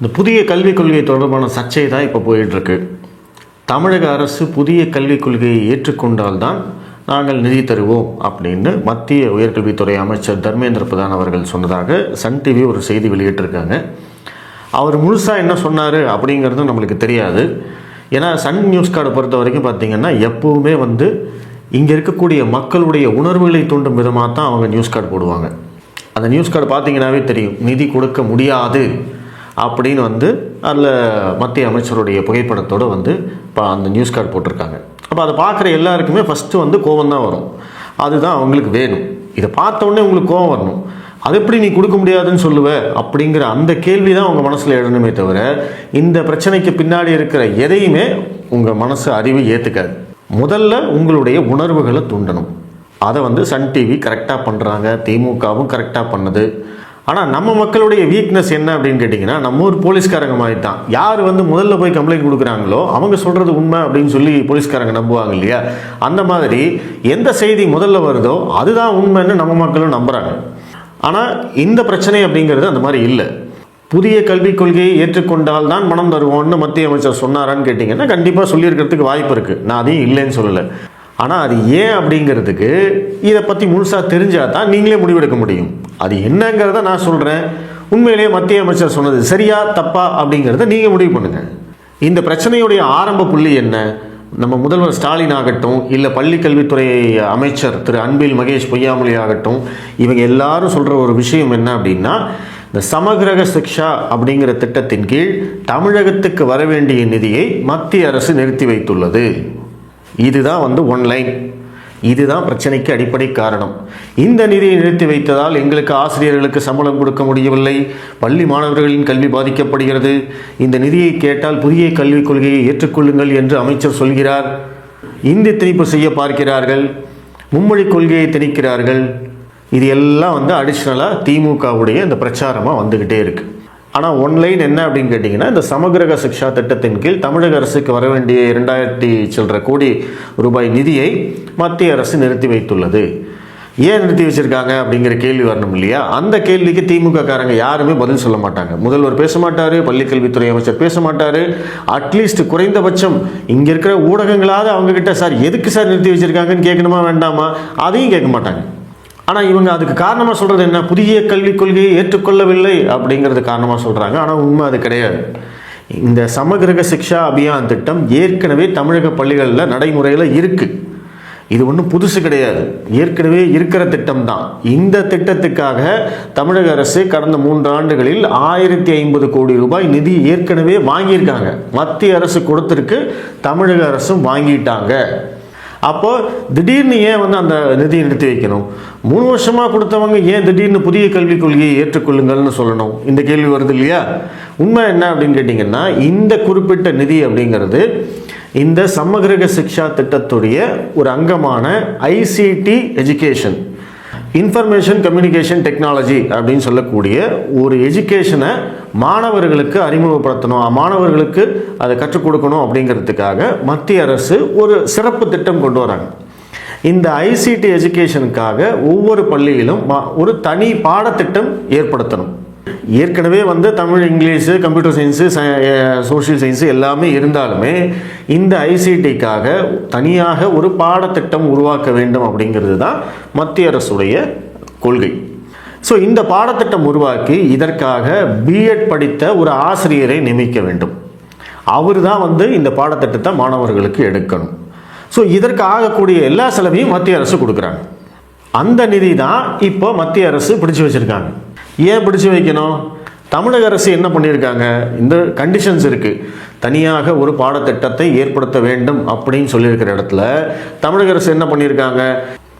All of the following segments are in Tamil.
இந்த புதிய கல்விக் கொள்கை தொடர்பான சர்ச்சை தான் இப்போ போயிட்டுருக்கு. தமிழக அரசு புதிய கல்விக் கொள்கையை ஏற்றுக்கொண்டால்தான் நாங்கள் நிதி தருவோம் அப்படின்னு மத்திய உயர்கல்வித்துறை அமைச்சர் தர்மேந்திர பிரதான் அவர்கள் சொன்னதாக சன் டிவி ஒரு செய்தி வெளியிட்டிருக்காங்க. அவர் முழுசாக என்ன சொன்னார் அப்படிங்கிறது நம்மளுக்கு தெரியாது. ஏன்னா சன் நியூஸ் கார்டை பொறுத்த வரைக்கும் பார்த்தீங்கன்னா எப்போவுமே வந்து இங்கே இருக்கக்கூடிய மக்களுடைய உணர்வுகளை தூண்டும் விதமாக தான் அவங்க நியூஸ் கார்டு போடுவாங்க. அந்த நியூஸ் கார்டு பார்த்தீங்கன்னாவே தெரியும். நிதி கொடுக்க முடியாது. அப்படின்னு வந்து அதில் மத்திய அமைச்சருடைய புகைப்படத்தோடு வந்து இப்போ அந்த நியூஸ் கார்டு போட்டிருக்காங்க. அப்போ அதை பார்க்குற எல்லாருக்குமே ஃபஸ்ட்டு வந்து கோவம் தான் வரும். அதுதான் அவங்களுக்கு வேணும். இதை பார்த்த உங்களுக்கு கோவம் வரணும். அது எப்படி நீ கொடுக்க முடியாதுன்னு சொல்லுவ? அப்படிங்கிற அந்த கேள்வி தான் உங்கள் மனசில் எழணுமே தவிர இந்த பிரச்சனைக்கு பின்னாடி இருக்கிற எதையுமே உங்கள் மனசு அறிவு ஏற்றுக்காது முதல்ல உங்களுடைய உணர்வுகளை தூண்டணும். அதை வந்து சன் டிவி கரெக்டாக பண்ணுறாங்க திமுகவும் கரெக்டாக பண்ணுது. ஆனால் நம்ம மக்களுடைய வீக்னஸ் என்ன அப்படின்னு கேட்டிங்கன்னா நம்ம ஊர் போலீஸ்காரங்க மாதிரி தான் யார் வந்து முதல்ல போய் கம்ப்ளைண்ட் கொடுக்குறாங்களோ அவங்க சொல்கிறது உண்மை அப்படின்னு சொல்லி போலீஸ்காரங்க நம்புவாங்க இல்லையா? அந்த மாதிரி எந்த செய்தி முதல்ல வருதோ அதுதான் உண்மைன்னு நம்ம மக்களும் நம்புகிறாங்க ஆனால் இந்த பிரச்சனை அப்படிங்கிறது அந்த மாதிரி இல்லை. புதிய கல்விக் கொள்கையை ஏற்றுக்கொண்டால் தான் மனம் தருவோம்னு மத்திய அமைச்சர் சொன்னாரான்னு கேட்டிங்கன்னா கண்டிப்பாக சொல்லியிருக்கிறதுக்கு வாய்ப்பு இருக்குது நான் அதையும் இல்லைன்னு சொல்லலை. ஆனால் அது ஏன் அப்படிங்கிறதுக்கு இதை பற்றி முழுசாக தெரிஞ்சால் தான் நீங்களே முடிவெடுக்க முடியும். அது என்னங்கிறத நான் சொல்கிறேன் உண்மையிலேயே மத்திய அமைச்சர் சொன்னது சரியா தப்பா அப்படிங்கிறத நீங்கள் முடிவு பண்ணுங்கள் இந்த பிரச்சனையுடைய ஆரம்ப புள்ளி என்ன? நம்ம முதல்வர் ஸ்டாலின் ஆகட்டும் இல்லை பள்ளி கல்வித்துறை அமைச்சர் திரு அன்பில் மகேஷ் பொய்யாமொழி ஆகட்டும் இவங்க எல்லாரும் சொல்கிற ஒரு விஷயம் என்ன அப்படின்னா இந்த சமகிரக சிக்ஷா அப்படிங்கிற திட்டத்தின் கீழ் தமிழகத்துக்கு வர வேண்டிய நிதியை மத்திய அரசு நிறுத்தி வைத்துள்ளது. இதுதான் வந்து ஒன்லைன் இதுதான் பிரச்சனைக்கு அடிப்படை காரணம். இந்த நிதியை நிறுத்தி வைத்ததால் எங்களுக்கு ஆசிரியர்களுக்கு சம்பளம் கொடுக்க முடியவில்லை. பள்ளி மாணவர்களின் கல்வி பாதிக்கப்படுகிறது. இந்த நிதியை கேட்டால் புதிய கல்விக் கொள்கையை ஏற்றுக்கொள்ளுங்கள் என்று அமைச்சர் சொல்கிறார். இந்தி திணிப்பு செய்ய பார்க்கிறார்கள். மும்மொழி கொள்கையை திணிக்கிறார்கள். இது எல்லாம் வந்து அடிஷ்னலாக திமுகவுடைய இந்த பிரச்சாரமாக வந்துக்கிட்டே இருக்குது ஆனால் ஒன்லைன் என்ன அப்படின்னு கேட்டிங்கன்னா இந்த சமகிரக சிக்ஷா திட்டத்தின் கீழ் தமிழக அரசுக்கு வர வேண்டிய இரண்டாயிரத்தி சில்லற கோடி ரூபாய் நிதியை மத்திய அரசு நிறுத்தி வைத்துள்ளது. ஏன் நிறுத்தி வச்சிருக்காங்க அப்படிங்கிற கேள்வி வரணும் இல்லையா? அந்த கேள்விக்கு திமுக காரங்க யாருமே பதில் சொல்ல மாட்டாங்க. முதல்வர் பேச மாட்டார் பள்ளிக்கல்வித்துறை அமைச்சர் பேச மாட்டார். அட்லீஸ்ட் குறைந்தபட்சம் இங்கே இருக்கிற ஊடகங்களாவது அவங்கக்கிட்ட சார் எதுக்கு சார் நிறுத்தி வச்சுருக்காங்கன்னு கேட்கணுமா வேண்டாமா? அதையும் கேட்க மாட்டாங்க. ஆனால் இவங்க அதுக்கு காரணமாக சொல்கிறது என்ன? புதிய கல்விக் கொள்கையை ஏற்றுக்கொள்ளவில்லை அப்படிங்கிறது காரணமாக சொல்கிறாங்க ஆனால் உண்மை அது கிடையாது. இந்த சமகிரக சிக்ஷா அபியான் திட்டம் ஏற்கனவே தமிழக பள்ளிகளில் நடைமுறையில் இருக்குது இது ஒன்றும் புதுசு கிடையாது. ஏற்கனவே இருக்கிற திட்டம் தான். இந்த திட்டத்துக்காக தமிழக அரசு கடந்த மூன்று ஆண்டுகளில் ஆயிரத்தி ஐம்பது கோடி ரூபாய் நிதி ஏற்கனவே வாங்கியிருக்காங்க. மத்திய அரசு கொடுத்துருக்கு தமிழக அரசும் வாங்கிட்டாங்க. அப்போ திடீர்னு ஏன் வந்து அந்த நிதியை நிறுத்தி வைக்கணும்? மூணு வருஷமாக கொடுத்தவங்க ஏன் திடீர்னு புதிய கல்விக் கொள்கையை ஏற்றுக்கொள்ளுங்கள்னு சொல்லணும்? இந்த கேள்வி வருது இல்லையா? உண்மை என்ன அப்படின்னு கேட்டிங்கன்னா இந்த குறிப்பிட்ட நிதி அப்படிங்கிறது இந்த சமகிரக சிக்ஷா திட்டத்துடைய ஒரு அங்கமான ICT education information communication technology அப்படின்னு சொல்லக்கூடிய ஒரு எஜுகேஷனை மாணவர்களுக்கு அறிமுகப்படுத்தணும் மாணவர்களுக்கு அதை கற்றுக் கொடுக்கணும் அப்படிங்கிறதுக்காக மத்திய அரசு ஒரு சிறப்பு திட்டம் கொண்டு வராங்க. இந்த ஐசிடி எஜுகேஷனுக்காக ஒவ்வொரு பள்ளியிலும் மா- ஒரு தனி பாடத்திட்டம் ஏற்படுத்தணும். ஏற்கனவே வந்து Tamil English computer science social science எல்லாமே இருந்தாலுமே இந்த ஐசிடிக்காக தனியாக ஒரு பாடத்திட்டம் உருவாக்க வேண்டும் அப்படிங்கிறது தான் மத்திய அரசுடைய கொள்கை. ஸோ இந்த பாடத்திட்டம் உருவாக்கி இதற்காக பிஎட் படித்த ஒரு ஆசிரியரை நியமிக்க வேண்டும். அவர் தான் வந்து இந்த பாடத்திட்டத்தை மாணவர்களுக்கு எடுக்கணும். ஸோ இதற்கு ஆகக்கூடிய எல்லா செலவையும் மத்திய அரசு கொடுக்குறாங்க. அந்த நிதி தான் இப்போ மத்திய அரசு பிடிச்சு வச்சிருக்காங்க. ஏன் பிடிச்சு வைக்கணும்? தமிழக அரசு என்ன பண்ணியிருக்காங்க? இந்த கண்டிஷன்ஸ் இருக்குது தனியாக ஒரு பாடத்திட்டத்தை ஏற்படுத்த வேண்டும் அப்படின்னு சொல்லியிருக்கிற இடத்துல தமிழக அரசு என்ன பண்ணியிருக்காங்க?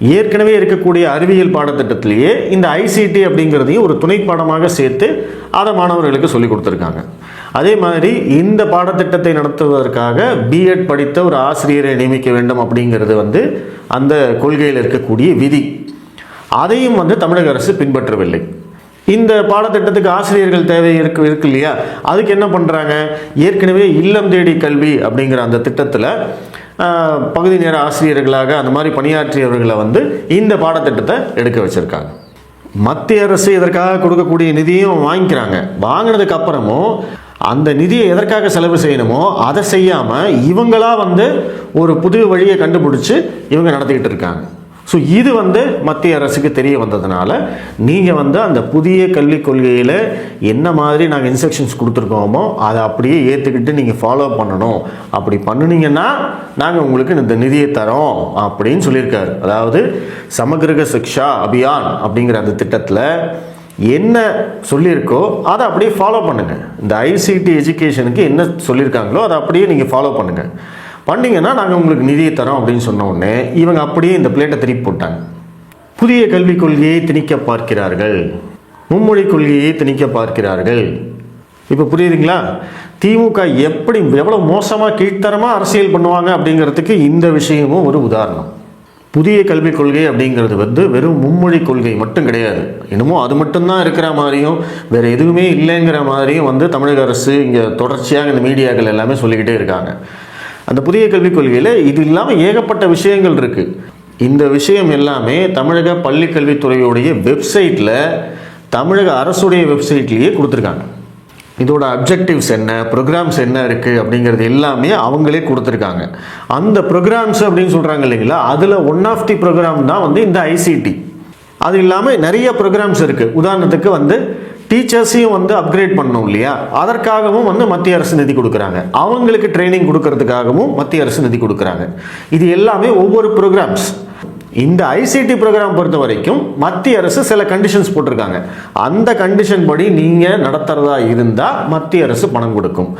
ஏற்கனவே இருக்கக்கூடிய அறிவியல் பாடத்திட்டத்திலேயே இந்த ஐசிடி அப்படிங்கிறதையும் ஒரு துணை பாடமாக சேர்த்து அதை மாணவர்களுக்கு சொல்லிக் கொடுத்துருக்காங்க. அதே மாதிரி இந்த பாடத்திட்டத்தை நடத்துவதற்காக பிஎட் படித்த ஒரு ஆசிரியரை நியமிக்க வேண்டும் அப்படிங்கிறது வந்து அந்த கொள்கையில் இருக்கக்கூடிய விதி. அதையும் வந்து தமிழக அரசு பின்பற்றவில்லை. இந்த பாடத்திட்டத்துக்கு ஆசிரியர்கள் தேவை இருக்கு இருக்கு இல்லையா? அதுக்கு என்ன பண்ணுறாங்க ஏற்கனவே இல்லம் தேடி கல்வி அப்படிங்கிற அந்த திட்டத்தில் பகுதி நேர ஆசிரியர்களாக அந்த மாதிரி பணியாற்றியவர்களை வந்து இந்த பாடத்திட்டத்தை எடுக்க வச்சுருக்காங்க. மத்திய அரசு இதற்காக கொடுக்கக்கூடிய நிதியும் வாங்கிக்கிறாங்க. வாங்கினதுக்கு அப்புறமும் அந்த நிதியை எதற்காக செலவு செய்யணுமோ அதை செய்யாமல் இவங்களா வந்து ஒரு புது வழியை கண்டுபிடிச்சி இவங்க நடத்திக்கிட்டு இருக்காங்க. ஸோ இது வந்து மத்திய அரசுக்கு தெரிய வந்ததுனால நீங்கள் வந்து அந்த புதிய கல்விக் கொள்கையில் என்ன மாதிரி நாங்கள் இன்ஸ்ட்ரக்ஷன்ஸ் கொடுத்துருக்கோமோ அதை அப்படியே ஏற்றுக்கிட்டு நீங்கள் ஃபாலோ பண்ணணும். அப்படி பண்ணுனீங்கன்னா நாங்கள் உங்களுக்கு இந்த நிதியை தரோம் அப்படின்னு சொல்லியிருக்காரு. அதாவது சமகிரக சிக்ஷா அபியான் அப்படிங்கிற அந்த திட்டத்தில் என்ன சொல்லியிருக்கோ அதை அப்படியே ஃபாலோ பண்ணுங்கள் இந்த ஐசிடி எஜுகேஷனுக்கு என்ன சொல்லியிருக்காங்களோ அதை அப்படியே நீங்கள் ஃபாலோ பண்ணுங்கள் பண்ணிங்கன்னா நாங்கள் உங்களுக்கு நிதியை தரோம் அப்படின்னு சொன்ன உடனே இவங்க அப்படியே இந்த பிளேட்டை திருப்பி போட்டாங்க. புதிய கல்விக் கொள்கையை திணிக்க பார்க்கிறார்கள். மும்மொழி கொள்கையை திணிக்க பார்க்கிறார்கள். இப்போ புரியுதுங்களா? திமுக எப்படி எவ்வளோ மோசமாக கீழ்த்தரமாக அரசியல் பண்ணுவாங்க அப்படிங்கிறதுக்கு இந்த விஷயமும் ஒரு உதாரணம். புதிய கல்விக் கொள்கை அப்படிங்கிறது வந்து வெறும் மும்மொழி கொள்கை மட்டும் கிடையாது. இன்னமும் அது மட்டும்தான் இருக்கிற மாதிரியும் வேறு எதுவுமே இல்லைங்கிற மாதிரியும் வந்து தமிழக அரசு இங்கே தொடர்ச்சியாக இந்த மீடியாக்கள் எல்லாமே சொல்லிக்கிட்டே இருக்காங்க. அந்த புதிய கல்விக் கொள்கையில் இது இல்லாமல் ஏகப்பட்ட விஷயங்கள் இருக்குது இந்த விஷயம் எல்லாமே தமிழக பள்ளி கல்வித்துறையுடைய வெப்சைட்டில் தமிழக அரசுடைய வெப்சைட்லேயே கொடுத்துருக்காங்க. இதோட அப்ஜெக்டிவ்ஸ் என்ன ப்ரோக்ராம்ஸ் என்ன இருக்குது அப்படிங்கிறது எல்லாமே அவங்களே கொடுத்துருக்காங்க. அந்த ப்ரோக்ராம்ஸ் அப்படின்னு சொல்கிறாங்க இல்லைங்களா அதில் ஒன் ஆஃப் தி ப்ரோக்ராம் தான் வந்து இந்த ஐசிடி அது இல்லாமல் நிறைய ப்ரோக்ராம்ஸ் இருக்குது உதாரணத்துக்கு வந்து டீச்சர்ஸையும் வந்து அப்கிரேட் பண்ணும் இல்லையா? அதற்காகவும் வந்து மத்திய அரசு நிதி கொடுக்குறாங்க. அவங்களுக்கு ட்ரைனிங் கொடுக்கறதுக்காகவும் மத்திய அரசு நிதி கொடுக்குறாங்க. இது எல்லாமே ஒவ்வொரு ப்ரோக்ராம்ஸ் இந்த ஐசிடி ப்ரோக்ராம் பொறுத்த வரைக்கும் மத்திய அரசு சில கண்டிஷன்ஸ் போட்டிருக்காங்க. அந்த கண்டிஷன் படி நீங்கள் நடத்துகிறதா இருந்தால் மத்திய அரசு பணம் கொடுக்கும்.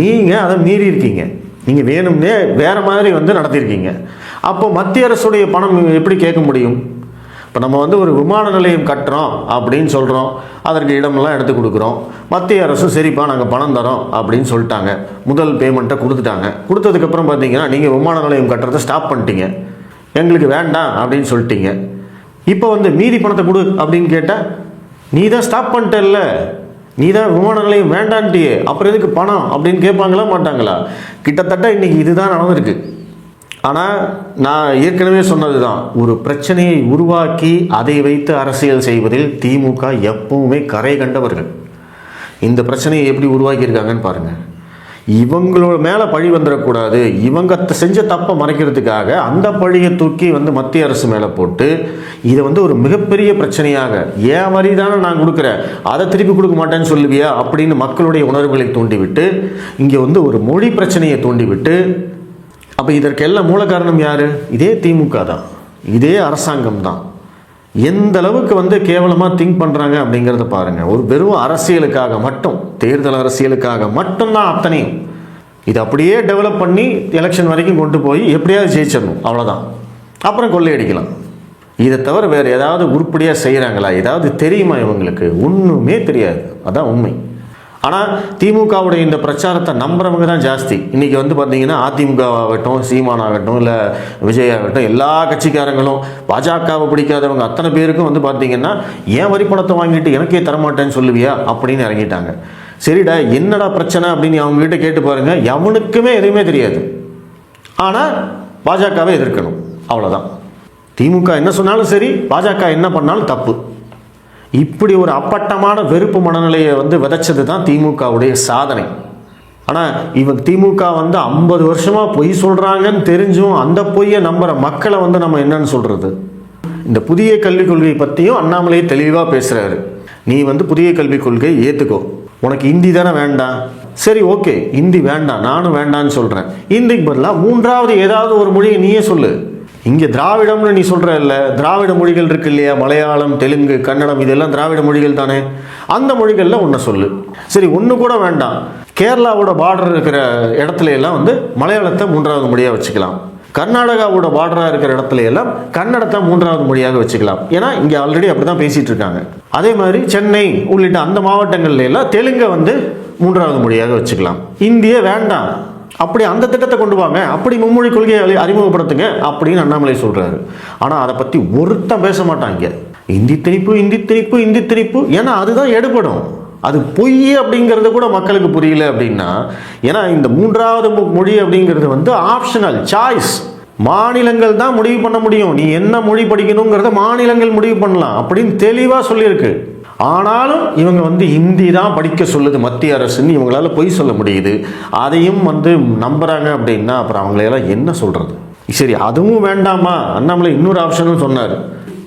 நீங்கள் அதை மீறி இருக்கீங்க. நீங்கள் வேணும்னே வேறு மாதிரி வந்து நடத்தியிருக்கீங்க அப்போ மத்திய அரசுடைய பணம் எப்படி கேட்க முடியும்? இப்போ நம்ம வந்து ஒரு விமான நிலையம் கட்டுறோம் அப்படின்னு சொல்கிறோம் அதற்கு இடமெல்லாம் எடுத்து கொடுக்குறோம். மத்திய அரசும் சரிப்பா நாங்கள் பணம் தரோம் அப்படின்னு சொல்லிட்டாங்க. முதல் பேமெண்ட்டை கொடுத்துட்டாங்க. கொடுத்ததுக்கப்புறம் பார்த்தீங்கன்னா நீங்கள் விமான நிலையம் கட்டுறதை ஸ்டாப் பண்ணிட்டீங்க. எங்களுக்கு வேண்டாம் அப்படின்னு சொல்லிட்டீங்க. இப்போ வந்து மீதி பணத்தை கொடு அப்படின்னு கேட்டால் நீ தான் ஸ்டாப் பண்ணிட்டல்ல. நீ தான் விமான நிலையம் வேண்டான்ட்டியே. அப்புறம் எதுக்கு பணம்? அப்படின்னு கேட்பாங்களா மாட்டாங்களா? கிட்டத்தட்ட இன்னைக்கு இதுதான் நடந்திருக்கு. ஆனால் நான் ஏற்கனவே சொன்னது தான் ஒரு பிரச்சனையை உருவாக்கி அதை வைத்து அரசியல் செய்வதில் திமுக எப்பவுமே கரை கண்டவர்கள். இந்த பிரச்சனையை எப்படி உருவாக்கியிருக்காங்கன்னு பாருங்கள் இவங்களோட மேலே பழி வந்துடக்கூடாது. இவங்க செஞ்ச தப்பை மறைக்கிறதுக்காக அந்த பழியை தூக்கி வந்து மத்திய அரசு மேலே போட்டு இதை வந்து ஒரு மிகப்பெரிய பிரச்சனையாக ஏன் வரி தானே நான் கொடுக்குறேன்? அதை திருப்பி கொடுக்க மாட்டேன்னு சொல்லுவியா? அப்படின்னு மக்களுடைய உணர்வுகளை தூண்டிவிட்டு இங்கே வந்து ஒரு மொழி பிரச்சனையை தூண்டிவிட்டு அப்போ இதற்கெல்லாம் மூல காரணம் யார்? இதே திமுக தான். இதே அரசாங்கம் தான். எந்த அளவுக்கு வந்து கேவலமாக திங்க் பண்ணுறாங்க அப்படிங்கிறத பாருங்கள் ஒரு வெறும் அரசியலுக்காக மட்டும் தேர்தல் அரசியலுக்காக மட்டும்தான் அத்தனையும். இது அப்படியே டெவலப் பண்ணி எலெக்ஷன் வரைக்கும் கொண்டு போய் எப்படியாவது ஜெயிச்சிடணும். அவ்வளோதான் அப்புறம் கொள்ளையடிக்கலாம். இதை தவிர வேறு ஏதாவது உருப்படியாக செய்கிறாங்களா ஏதாவது தெரியுமா இவங்களுக்கு? ஒன்றுமே தெரியாது. அதான் உண்மை. ஆனால் திமுகவுடைய இந்த பிரச்சாரத்தை நம்புறவங்க தான் ஜாஸ்தி. இன்றைக்கி வந்து பார்த்தீங்கன்னா அதிமுக ஆகட்டும் சீமான் ஆகட்டும் இல்லை விஜய் ஆகட்டும் எல்லா கட்சிக்காரங்களும் பாஜகவை பிடிக்காதவங்க அத்தனை பேருக்கும் வந்து பார்த்தீங்கன்னா ஏன் வரி பணத்தை வாங்கிட்டு எனக்கே தரமாட்டேன்னு சொல்லுவியா? அப்படின்னு இறங்கிட்டாங்க. சரிடா என்னடா பிரச்சனை அப்படின்னு அவங்க கிட்ட கேட்டு பாருங்கள் எவனுக்குமே எதுவுமே தெரியாது. ஆனால் பாஜகவை எதிர்க்கணும். அவ்வளோதான் திமுக என்ன சொன்னாலும் சரி பாஜக என்ன பண்ணாலும் தப்பு. இப்படி ஒரு அப்பட்டமான வெறுப்பு மனநிலையை வந்து விதைச்சது தான் திமுகவுடைய சாதனை. ஆனால் இவன் திமுக வந்து ஐம்பது வருஷமாக பொய் சொல்கிறாங்கன்னு தெரிஞ்சும் அந்த பொய்யை நம்புகிற மக்களை வந்து நம்ம என்னன்னு சொல்கிறது இந்த புதிய கல்விக் கொள்கையை பற்றியும் அண்ணாமலையை தெளிவாக பேசுகிறாரு நீ வந்து புதிய கல்விக் கொள்கையை ஏற்றுக்கோ உனக்கு ஹிந்தி தானே வேண்டாம். சரி ஓகே ஹிந்தி வேண்டாம் நானும் வேண்டான்னு சொல்கிறேன் ஹிந்திக்கு பதிலாக மூன்றாவது ஏதாவது ஒரு மொழியை நீயே சொல்லு. இங்கே திராவிடம்னு நீ சொல்கிற இல்லை திராவிட மொழிகள் இருக்கு இல்லையா? மலையாளம் தெலுங்கு கன்னடம் இதெல்லாம் திராவிட மொழிகள் தானே? அந்த மொழிகளில் ஒன்றை சொல்லு. சரி ஒன்று கூட வேண்டாம். கேரளாவோட பார்டர் இருக்கிற இடத்துல எல்லாம் வந்து மலையாளத்தை மூன்றாவது மொழியாக வச்சுக்கலாம். கர்நாடகாவோட பார்டராக இருக்கிற இடத்துல எல்லாம் கன்னடத்தை மூன்றாவது மொழியாக வச்சுக்கலாம். ஏன்னா இங்கே ஆல்ரெடி அப்படி தான் பேசிகிட்டு இருக்காங்க. அதே மாதிரி சென்னை உள்ளிட்ட அந்த மாவட்டங்கள்ல எல்லாம் தெலுங்கை வந்து மூன்றாவது மொழியாக வச்சுக்கலாம். இந்திய வேண்டாம். அப்படி அந்த திட்டத்தை கொண்டு வாங்க அப்படி மும்மொழி கொள்கையை அறிமுகப்படுத்துங்க அப்படின்னு அண்ணாமலை சொல்கிறாரு ஆனால் அதை பற்றி ஒருத்தன் பேச மாட்டாங்க இந்தி திணிப்பு இந்தி திணிப்பு இந்தி திணிப்பு. ஏன்னா அதுதான் எடுபடும். அது பொய் அப்படிங்கிறது கூட மக்களுக்கு புரியல அப்படின்னா ஏன்னா இந்த மூன்றாவது மொழி அப்படிங்கிறது வந்து ஆப்ஷனல் சாய்ஸ் மாநிலங்கள் தான் முடிவு பண்ண முடியும். நீ என்ன மொழி படிக்கணுங்கிறத மாநிலங்கள் முடிவு பண்ணலாம் அப்படின்னு தெளிவாக சொல்லியிருக்கு. ஆனாலும் இவங்க வந்து ஹிந்தி தான் படிக்க சொல்லுது. மத்திய அரசுன்னு இவங்களால பொய் சொல்ல முடியுது. அதையும் வந்து நம்புறாங்க அப்படின்னா அப்புறம் அவங்களையெல்லாம் என்ன சொல்றது? சரி அதுவும் வேண்டாமா? அண்ணாமலை இன்னொரு ஆப்ஷனும் சொன்னார்.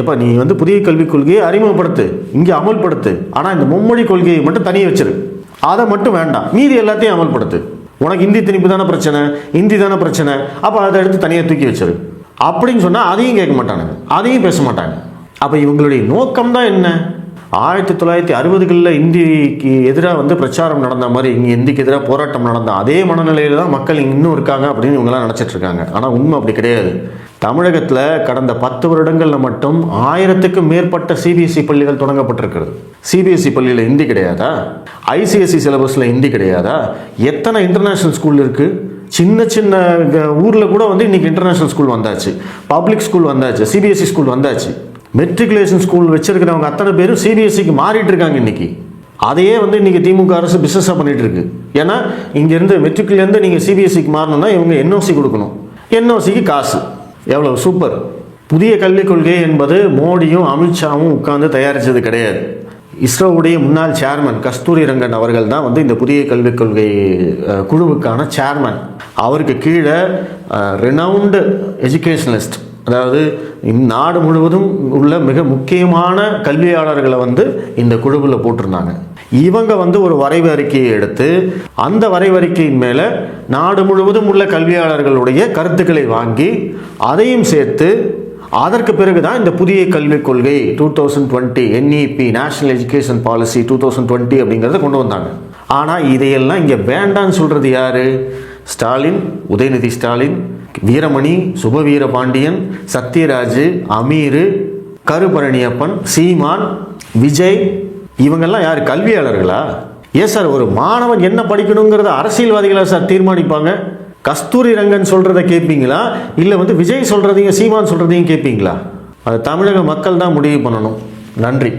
எப்போ நீ வந்து புதிய கல்விக் கொள்கையை அறிமுகப்படுத்து. இங்கே அமல்படுத்து. ஆனால் இந்த மும்மொழி கொள்கையை மட்டும் தனியே வச்சிரு. அதை மட்டும் வேண்டாம். மீதி எல்லாத்தையும் அமல்படுத்து. உனக்கு இந்தி திணிப்பு தானே பிரச்சனை? ஹிந்தி தானே பிரச்சனை? அப்போ அதை எடுத்து தனியாக தூக்கி வச்சிரு. அப்படின்னு சொன்னால் அதையும் கேட்க மாட்டானுங்க. அதையும் பேச மாட்டாங்க. அப்போ இவங்களுடைய நோக்கம் தான் என்ன? ஆயிரத்தி தொள்ளாயிரத்தி அறுபதுகளில் இந்திக்கு எதிராக வந்து பிரச்சாரம் நடந்த மாதிரி இங்கே இந்திக்கு எதிராக போராட்டம் நடந்த அதே மனநிலையில் தான் மக்கள் இன்னும் இருக்காங்க அப்படின்னு இவங்கெல்லாம் நினச்சிட்ருக்காங்க ஆனால் உண்மை அப்படி கிடையாது. தமிழகத்தில் கடந்த பத்து வருடங்களில் மட்டும் ஆயிரத்துக்கும் மேற்பட்ட சிபிஎஸ்சி பள்ளிகள் தொடங்கப்பட்டிருக்கிறது. சிபிஎஸ்சி பள்ளியில் ஹிந்தி கிடையாதா? ஐசிஎஸ்சி சிலபஸில் ஹிந்தி கிடையாதா? எத்தனை இன்டர்நேஷ்னல் ஸ்கூல் இருக்குது சின்ன சின்ன ஊரில் கூட வந்து இன்றைக்கி இன்டர்நேஷ்னல் ஸ்கூல் வந்தாச்சு. பப்ளிக் ஸ்கூல் வந்தாச்சு. சிபிஎஸ்சி ஸ்கூல் வந்தாச்சு. மெட்ரிகுலேஷன் ஸ்கூல் வச்சுருக்கிறவங்க அத்தனை பேரும் சிபிஎஸ்சிக்கு மாறிட்டு இருக்காங்க இன்றைக்கி அதையே வந்து இன்றைக்கி திமுக அரசு பிஸ்னஸாக பண்ணிகிட்டு இருக்கு. ஏன்னா இங்கேருந்து மெட்ரிக்லேருந்து நீங்கள் சிபிஎஸ்சிக்கு மாறணும்னா இவங்க என்ஓசி கொடுக்கணும். என்ஓசிக்கு காசு. எவ்வளோ சூப்பர். புதிய கல்விக் கொள்கை என்பது மோடியும் அமித்ஷாவும் உட்கார்ந்து தயாரித்தது கிடையாது. இஸ்ரோவுடைய முன்னாள் சேர்மன் கஸ்தூரி ரங்கன் அவர்கள் தான் வந்து இந்த புதிய கல்விக் கொள்கை குழுவுக்கான சேர்மன் அவருக்கு கீழே ரெனவுண்டு எஜுகேஷனலிஸ்ட் அதாவது நாடு முழுவதும் உள்ள மிக முக்கியமான கல்வியாளர்களை வந்து இந்த குழுவில் போட்டிருந்தாங்க. இவங்க வந்து ஒரு வரைவு அறிக்கையை எடுத்து அந்த வரைவு அறிக்கையின் மேலே நாடு முழுவதும் உள்ள கல்வியாளர்களுடைய கருத்துக்களை வாங்கி அதையும் சேர்த்து அதற்கு பிறகு தான் இந்த புதிய கல்விக் கொள்கை two thousand twenty NEP national education policy two thousand twenty அப்படிங்கிறத கொண்டு வந்தாங்க. ஆனால் இதையெல்லாம் இங்கே வேண்டான்னு சொல்கிறது யார்? ஸ்டாலின் உதயநிதி ஸ்டாலின் வீரமணி சுபவீர பாண்டியன் சத்யராஜ் அமீர் கருபரணியப்பன் சீமான் விஜய் இவங்கெல்லாம் யார் கல்வியாளர்களா? ஏன் சார் ஒரு மாணவன் என்ன படிக்கணுங்கிறத அரசியல்வாதிகளாக சார் தீர்மானிப்பாங்க? கஸ்தூரி ரங்கன் சொல்கிறத கேட்பீங்களா இல்லை வந்து விஜய் சொல்கிறதையும் சீமான் சொல்கிறதையும் கேட்பீங்களா அது தமிழக மக்கள் தான் முடிவு பண்ணணும். நன்றி.